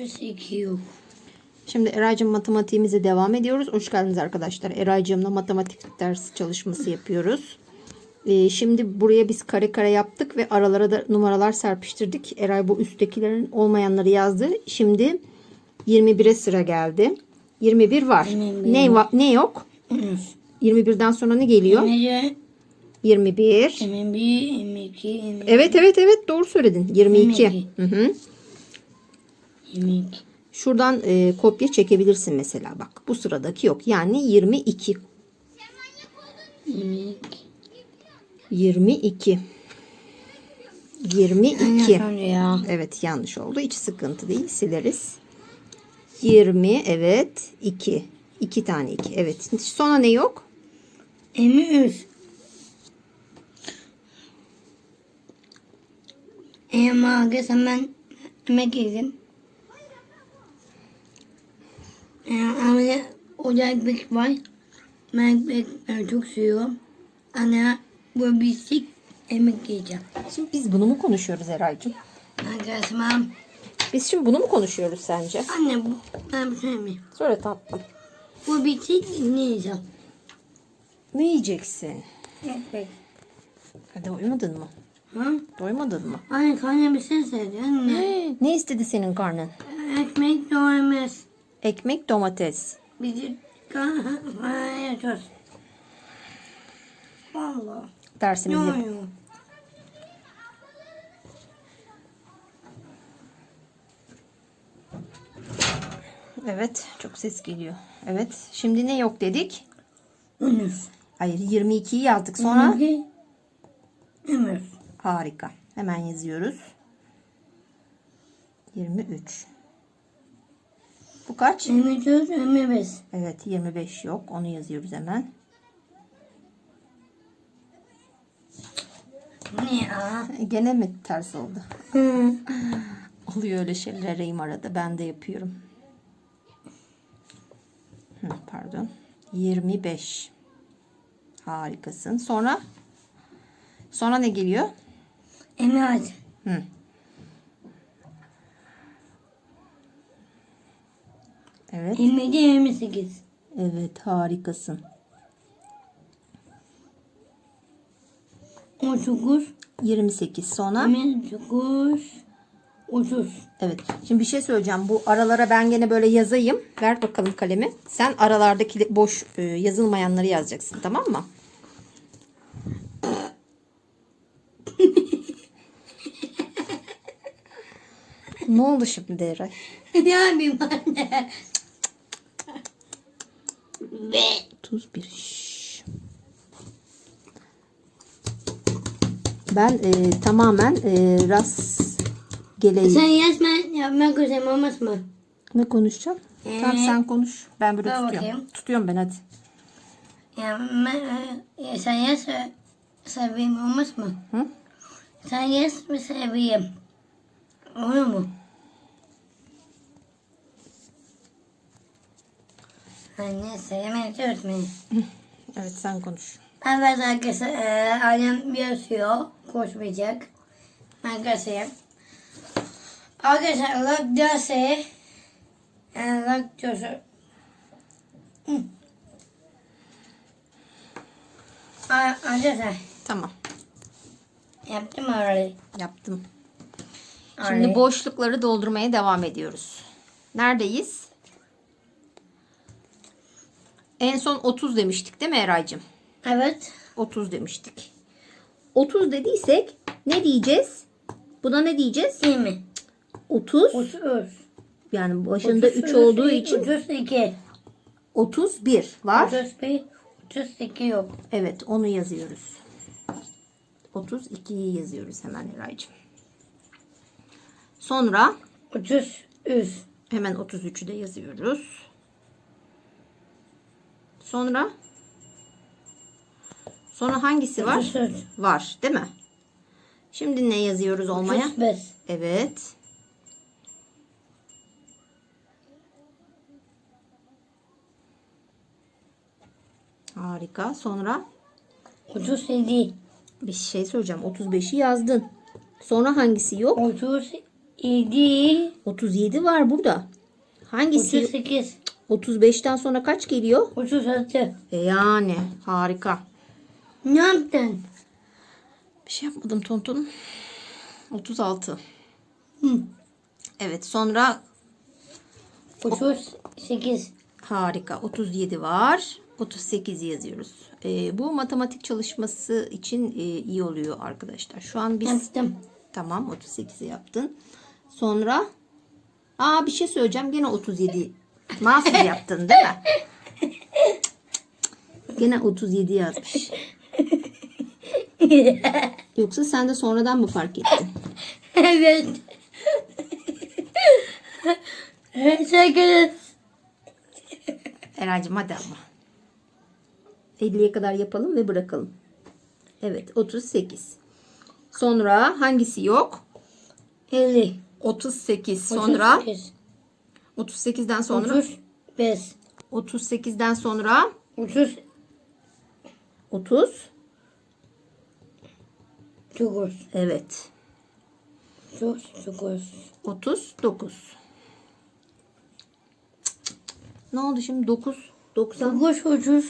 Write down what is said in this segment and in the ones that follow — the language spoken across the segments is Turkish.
32 yok. Şimdi Eraycığım matematiğimize devam ediyoruz. Hoş geldiniz arkadaşlar. Eraycığımla matematik dersi çalışması yapıyoruz. Ee, şimdi buraya biz kare kare yaptık ve aralara da numaralar serpiştirdik. Eray bu üsttekilerin olmayanları yazdı. Şimdi 21'e sıra geldi. 21 var. 21 Ne var? Ne yok? 21'den sonra ne geliyor? Emre, 21. Emin 1, Emin 2, Emin Evet evet evet doğru söyledin. 22. 22. Hı hı. Emin 2. Şuradan e, kopya çekebilirsin mesela bak. Bu sıradaki yok. Yani 22. Emin 22. 2. 22. ya. Evet yanlış oldu. Hiç sıkıntı değil. Sileriz. 20 evet 2. 2 tane 2. Evet. Sonra ne yok? 3. Ama geçen ben yedim. Ee, Ama ocak bir var. Ben ekmek ben çok seviyorum. Anne bu bisik yemek yiyeceğim. Şimdi biz bunu mu konuşuyoruz Eraycığım? Arkadaşım Biz şimdi bunu mu konuşuyoruz sence? anne bu ben bir şey? Söyle tatlım. Bu bisik ne yiyeceğim? Ne yiyeceksin? Ekmek. Hadi doymadın mı? Ha? Doymadın mı? Anne karnı bir şey söyledi anne. Ne istedi senin karnın? Ekmek doymaz. Ekmek domates. Bizi kan yapıyoruz. Valla. Dersimizi. Evet çok ses geliyor. Evet şimdi ne yok dedik? Unus. Hayır 22'yi yazdık sonra. Unus. Harika. Hemen yazıyoruz. 23. Bu kaç? Emi çöz, emi bez. Evet 25 yok. Onu yazıyoruz hemen. Ya? E, Gene mi ters oldu? Hı. Oluyor öyle şeyler arayayım arada. Ben de yapıyorum. Hı, pardon. 25. Harikasın. Sonra sonra ne geliyor? Emi aç. Hı. Evet. Emi de emi sekiz. Evet harikasın. On dokuz. 28 sonra. Emi dokuz. Otuz. Evet. Şimdi bir şey söyleyeceğim. Bu aralara ben gene böyle yazayım. Ver bakalım kalemi. Sen aralardaki boş e, yazılmayanları yazacaksın. Tamam mı? ne oldu şimdi Eray? Ne yapayım anne? Ve 31. Şşş. Ben e, tamamen e, ras geleği. sen yazma yapmak üzere olmaz mı? Ne konuşacağım? Ee, Tamam sen konuş. Ben böyle tutuyorum. bakayım. Tutuyorum ben hadi. Ya ben, e, sen yaz seveyim olmaz mı? Hı? Sen yaz mı seveyim? Olur mu? Anne sevmem öğretmenim. Evet sen konuş. Ben biraz arkadaşlar e, annem yazıyor. Koşmayacak. Arkadaşlar. Arkadaşlar lak derse e, lak diyorsa Hı. A- Arkadaşlar Tamam. yaptım orayı. Yaptım. Orayı. Şimdi boşlukları doldurmaya devam ediyoruz. Neredeyiz? En son 30 demiştik değil mi Eraycığım? Evet. 30 demiştik. 30 dediysek ne diyeceğiz? Buna ne diyeceğiz? İyi mi? 30. 30. Yani başında 3 olduğu için 32. 31 var. 31. 32 yok. Evet onu yazıyoruz. 32'yi yazıyoruz hemen Eraycığım. Sonra 33. hemen 33'ü de yazıyoruz. Sonra sonra hangisi var? 34. Var değil mi? Şimdi ne yazıyoruz olmaya? 35. Evet. Harika. Sonra 37. bir şey söyleyeceğim. 35'i yazdın. Sonra hangisi yok? 32. 37, 37 var burada. Hangisi? 38, 35'ten sonra kaç geliyor? 36. E yani harika. Ne yaptın? Bir şey yapmadım Tonton. 36. Hı. Evet sonra 38. harika 37 var. 38 yazıyoruz. E, bu matematik çalışması için e, iyi oluyor arkadaşlar. Şu an biz Yaptım. Tamam 38'i yaptın. Sonra Aa bir şey söyleyeceğim. Gene 37 mahsus yaptın değil mi? Gene 37 yazmış. Yoksa sen de sonradan mı fark ettin? evet. 8. Eracığım hadi ama. 50'ye kadar yapalım ve bırakalım. Evet 38. Sonra hangisi yok? 50. 38. Sonra 38. 38'den sonra 35. 38'den sonra 30. 30. 9. Evet. 39. 39. Ne oldu şimdi 9 90 9 30.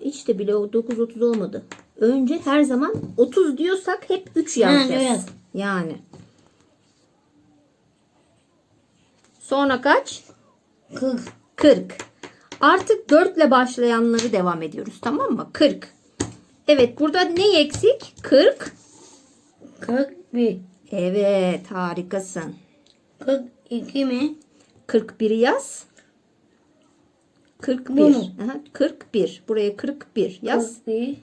hiç de bile o 9 30 olmadı. Önce her zaman 30 diyorsak hep 3 yazacağız. evet. Yani. Sonra kaç? 40. 40. Artık 4 ile başlayanları devam ediyoruz. Tamam mı? 40. Evet burada ne eksik? 40. 41. Evet harikasın. 42 mi? 41'i yaz. 41. Bu mu? Aha, 41. Buraya 41 yaz. 41.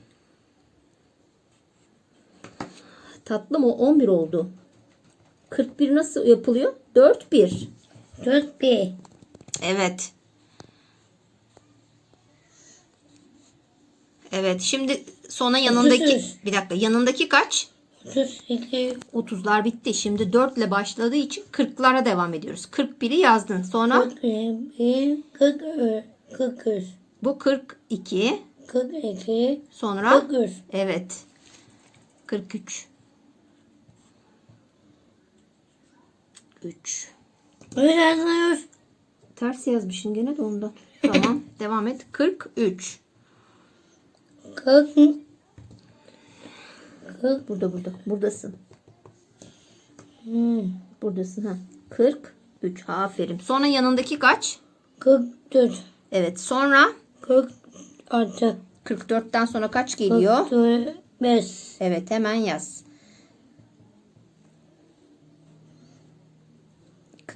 Tatlım o 11 oldu. 41 nasıl yapılıyor? 4 1. 41. Evet. Evet şimdi sonra yanındaki Otuz. bir dakika yanındaki kaç? 32. 30'lar bitti. Şimdi 4 ile başladığı için 40'lara devam ediyoruz. 41'i yazdın. Sonra 41. 43. 43. bu 42. 42. Sonra 43. evet. 43. 3. Ters yazmışsın gene de ondan. Tamam. devam et. 43. 40. 40. Burada burada. Buradasın. Hmm. Buradasın ha. 43. Aferin. Sonra yanındaki kaç? 44. Evet. Sonra 46. 44'ten sonra kaç geliyor? 45. Evet hemen yaz.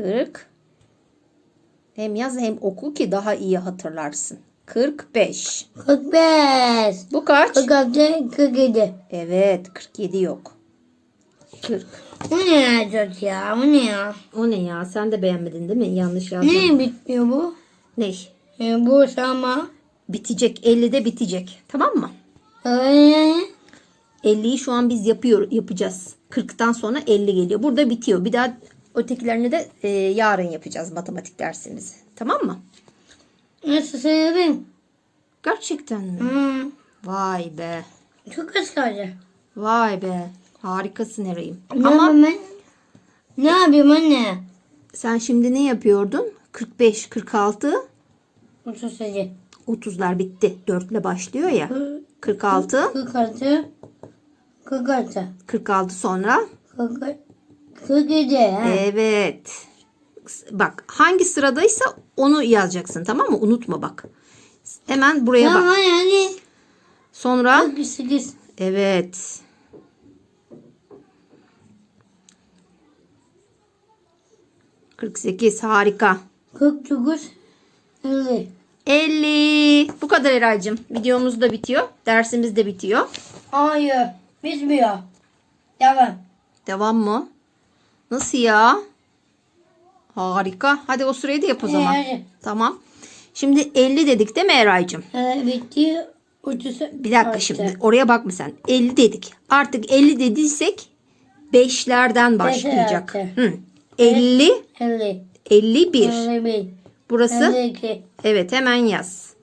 40. Hem yaz hem oku ki daha iyi hatırlarsın. 45. 45. Bu kaç? 46. 47. Evet 47 yok. 40. Bu ne yazacak ya? Bu ne ya? O ne ya? Sen de beğenmedin değil mi? Yanlış yazdın. Ne bitmiyor bu? Ne? E, bu sama. Bitecek. 50'de bitecek. Tamam mı? Ee, 50'yi şu an biz yapıyor yapacağız. 40'tan sonra 50 geliyor. Burada bitiyor. Bir daha ötekilerini de e, yarın yapacağız matematik dersimizi. Tamam mı? nasıl sayalım? Gerçekten mi? Hmm. Vay be. Çok az kaldı. Vay be. Harikasın Eray'ım. Ne Ama ben? Ne yapayım anne? sen şimdi ne yapıyordun? 45, 46, 37. 30'lar bitti. 4 ile başlıyor ya. 46, 46. 46. 46 sonra. 46. 47. ha. Evet. Bak hangi sıradaysa onu yazacaksın tamam mı? Unutma bak. Hemen buraya bak. hadi hadi. Sonra 48. evet. ...48 harika. 49. 50. 50. Bu kadar Eray'cığım. Videomuz da bitiyor. Dersimiz de bitiyor. Hayır. Bitmiyor. Devam. Devam mı? Nasıl ya? Harika. Hadi o süreyi de yap o zaman. hadi. Tamam. Şimdi 50 dedik değil mi Eray'cığım? 30. Bir dakika şimdi oraya bakma sen. 50 dedik. Artık 50 dediysek 5'lerden başlayacak. Hı. 50, 50. 51. 51. Burası 52. evet hemen yaz.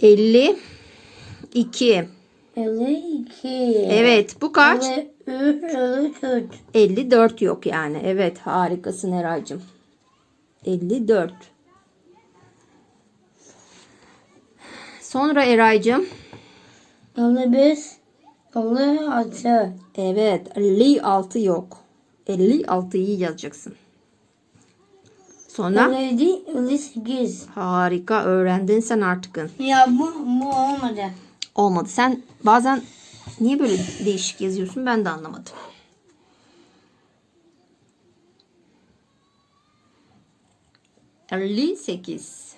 50 2. 52. Evet bu kaç? Üç, üç, üç. 54 yok yani. Evet harikasın Eray'cığım. 54. Sonra Eray'cığım. Yolu biz. Yolu altı. Evet 56 yok. 56'yı yazacaksın. Sonra Yolu yedi, yolu sekiz. harika öğrendin sen artık. Ya bu, bu olmadı. Olmadı. Sen bazen niye böyle değişik yazıyorsun ben de anlamadım. Elli sekiz.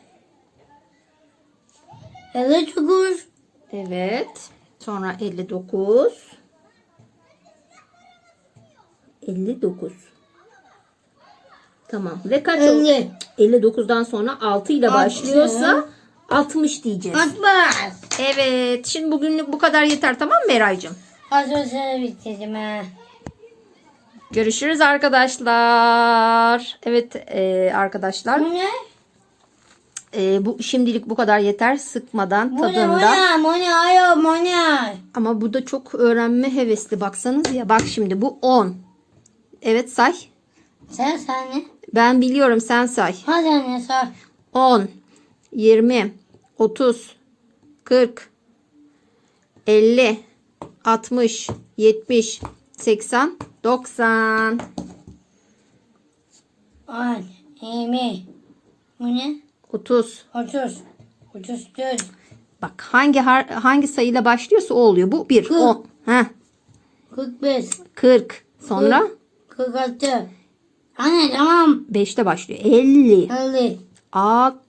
Yolu dokuz. Evet. Sonra 59. 59. Tamam. Ve kaç oldu? Elli. 59'dan sonra 6 ile başlıyorsa 60 diyeceğiz. Atmaz. Evet. Şimdi bugünlük bu kadar yeter tamam mı Eray'cığım? Az önce bitirdim ha. Görüşürüz arkadaşlar. Evet e, arkadaşlar. Bu ne? e, bu şimdilik bu kadar yeter. Sıkmadan Bu ne? Bu tadında. ne? Bu ne? Hayır bu ne? Ama bu da çok öğrenme hevesli baksanız ya. Bak şimdi bu 10. Evet say. Sen sen ne? Ben biliyorum sen say. Hadi anne sor. 10, 20, 30, 40, 50, 60, 70, 80, 90. On, yirmi. Bu ne? 30. Otuz. Otuz dört. Bak hangi har- hangi sayıyla başlıyorsa o oluyor. Bu 1, Kırk. 10. Heh, Kırk beş. 40. Sonra Kırk altı. Anne tamam. 5'te başlıyor. 50, Elli. 60,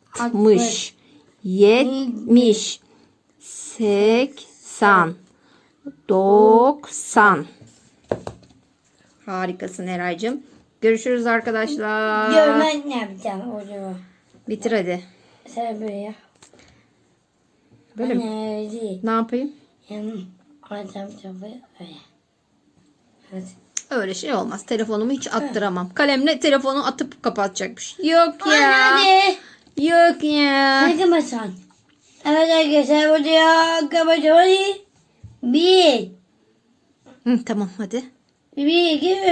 70, 80, 90. Harikasın Eray'cığım. Görüşürüz arkadaşlar. Görmek ne yapacağım o zaman? Bitir hadi. Sen böyle yap. Böyle mi? Anne. Ne yapayım? Öyle. Hadi. Öyle şey olmaz. Telefonumu hiç attıramam. Kalemle telefonu atıp kapatacakmış. Yok Anne ya. hadi. Yok ya. Ne kapatsan? Evet arkadaşlar bu diyor kapatıyoruz. Bir. Hı, tamam hadi. Bir, iki, üç.